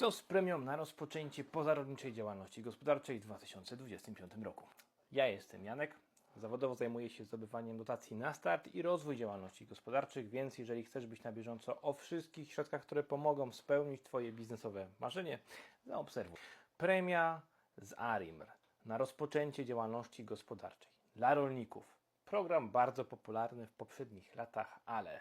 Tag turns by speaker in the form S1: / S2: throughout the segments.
S1: Co z premią na rozpoczęcie pozarolniczej działalności gospodarczej w 2025 roku? Ja jestem Janek. Zawodowo zajmuję się zdobywaniem dotacji na start i rozwój działalności gospodarczych, więc jeżeli chcesz być na bieżąco o wszystkich środkach, które pomogą spełnić Twoje biznesowe marzenie, zaobserwuj. Premia z ARIMR na rozpoczęcie działalności gospodarczej dla rolników. Program bardzo popularny w poprzednich latach, ale,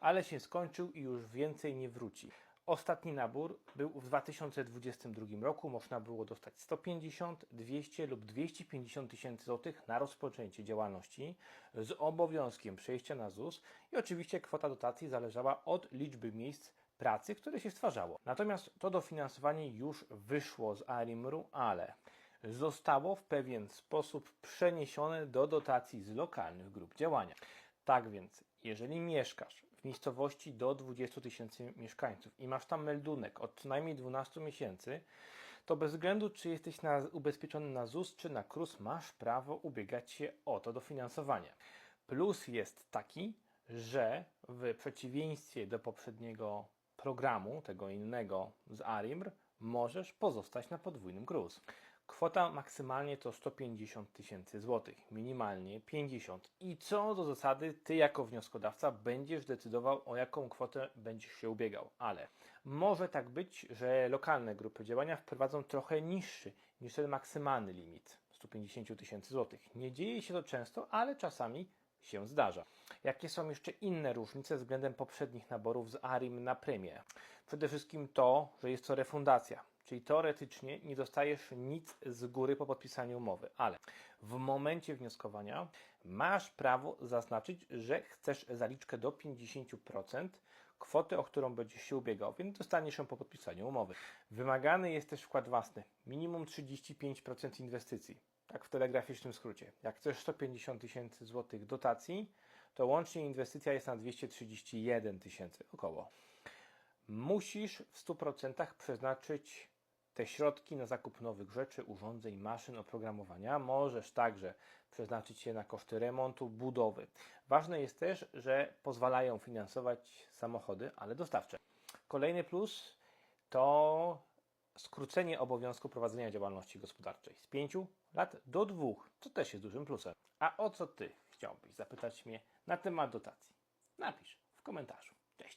S1: ale się skończył i już więcej nie wróci. Ostatni nabór był w 2022 roku. Można było dostać 150, 200 lub 250 tysięcy złotych na rozpoczęcie działalności z obowiązkiem przejścia na ZUS i oczywiście kwota dotacji zależała od liczby miejsc pracy, które się stwarzało. Natomiast to dofinansowanie już wyszło z ARIMR-u, ale zostało w pewien sposób przeniesione do dotacji z lokalnych grup działania. Tak więc, jeżeli mieszkasz w miejscowości do 20 tysięcy mieszkańców i masz tam meldunek od co najmniej 12 miesięcy, to bez względu czy jesteś na, ubezpieczony na ZUS czy na KRUS, masz prawo ubiegać się o to dofinansowanie. Plus jest taki, że w przeciwieństwie do poprzedniego programu, tego innego z ARIMR, możesz pozostać na podwójnym KRUS. Kwota maksymalnie to 150 tysięcy złotych, minimalnie 50. I co do zasady, ty jako wnioskodawca będziesz decydował, o jaką kwotę będziesz się ubiegał. Ale może tak być, że lokalne grupy działania wprowadzą trochę niższy niż ten maksymalny limit 150 tysięcy złotych. Nie dzieje się to często, ale czasami się zdarza. Jakie są jeszcze inne różnice względem poprzednich naborów z ARIM na premię? Przede wszystkim to, że jest to refundacja, czyli teoretycznie nie dostajesz nic z góry po podpisaniu umowy, ale w momencie wnioskowania masz prawo zaznaczyć, że chcesz zaliczkę do 50% kwoty, o którą będziesz się ubiegał, więc dostaniesz ją po podpisaniu umowy. Wymagany jest też wkład własny, minimum 35% inwestycji. Tak w telegraficznym skrócie. Jak chcesz 150 tysięcy złotych dotacji, to łącznie inwestycja jest na 231 tysięcy około. Musisz w 100% przeznaczyć te środki na zakup nowych rzeczy, urządzeń, maszyn, oprogramowania. Możesz także przeznaczyć je na koszty remontu, budowy. Ważne jest też, że pozwalają finansować samochody, ale dostawcze. Kolejny plus to skrócenie obowiązku prowadzenia działalności gospodarczej z 5 lat do 2, co też jest dużym plusem. A o co Ty chciałbyś zapytać mnie na temat dotacji? Napisz w komentarzu. Cześć.